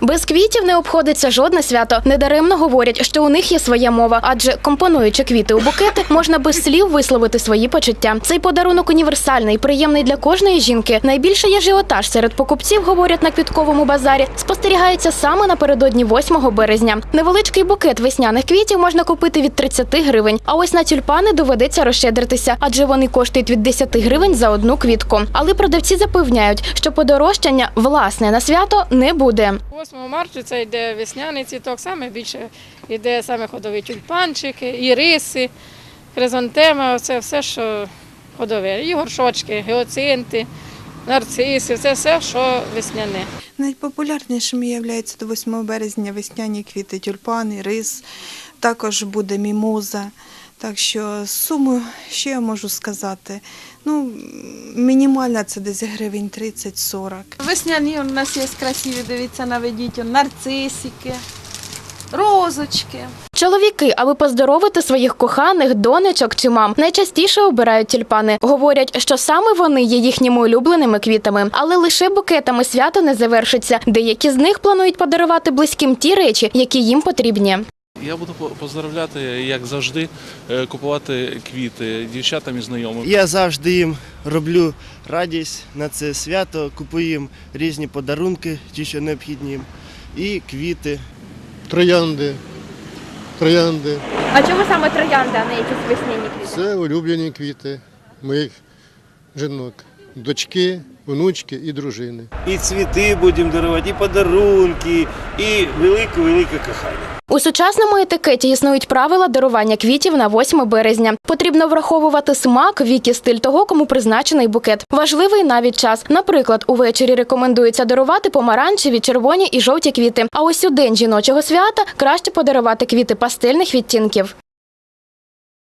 Без квітів не обходиться жодне свято. Недаремно говорять, що у них є своя мова, адже компонуючи квіти у букети, можна без слів висловити свої почуття. Цей подарунок універсальний, приємний для кожної жінки. Найбільший ажіотаж серед покупців, говорять на квітковому базарі, спостерігається саме напередодні 8 березня. Невеличкий букет весняних квітів можна купити від 30 гривень. А ось на тюльпани доведеться розщедритися, адже вони коштують від 10 гривень за одну квітку. Але продавці запевняють, що подорожчання власне на свято не буде. 8 марта це йде весняний цвіток, саме більше йде саме ходові тюльпанчики, іриси, хризантема, це все, що ходове. І горшочки, геоцинти, нарциси, це все, що весняне. Найпопулярнішими являються до 8 березня весняні квіти, тюльпани, рис, також буде мімоза. Так що суму, що я можу сказати? Ну, мінімальна це десь гривень 30-40. Весняні у нас є красиві, дивіться, наведіть, он, нарцисики, розочки. Чоловіки, аби поздоровити своїх коханих, донечок чи мам, найчастіше обирають тюльпани. Говорять, що саме вони є їхніми улюбленими квітами, але лише букетами свято не завершиться. Деякі з них планують подарувати близьким ті речі, які їм потрібні. Я буду поздравляти, як завжди, е, купувати квіти дівчатам і знайомим. Я завжди їм роблю радість на це свято, купую їм різні подарунки, ті, що необхідні їм, і квіти. Троянди. Троянди. А чому саме троянда, а не якісь весняні квіти? Це улюблені квіти моїх жінок. Дочки, внучки і дружини. І цвіти будемо дарувати, і подарунки, і велике-велике кохання. У сучасному етикеті існують правила дарування квітів на 8 березня. Потрібно враховувати смак, вік і стиль того, кому призначений букет. Важливий навіть час. Наприклад, увечері рекомендується дарувати помаранчеві, червоні і жовті квіти. А ось у день жіночого свята краще подарувати квіти пастельних відтінків.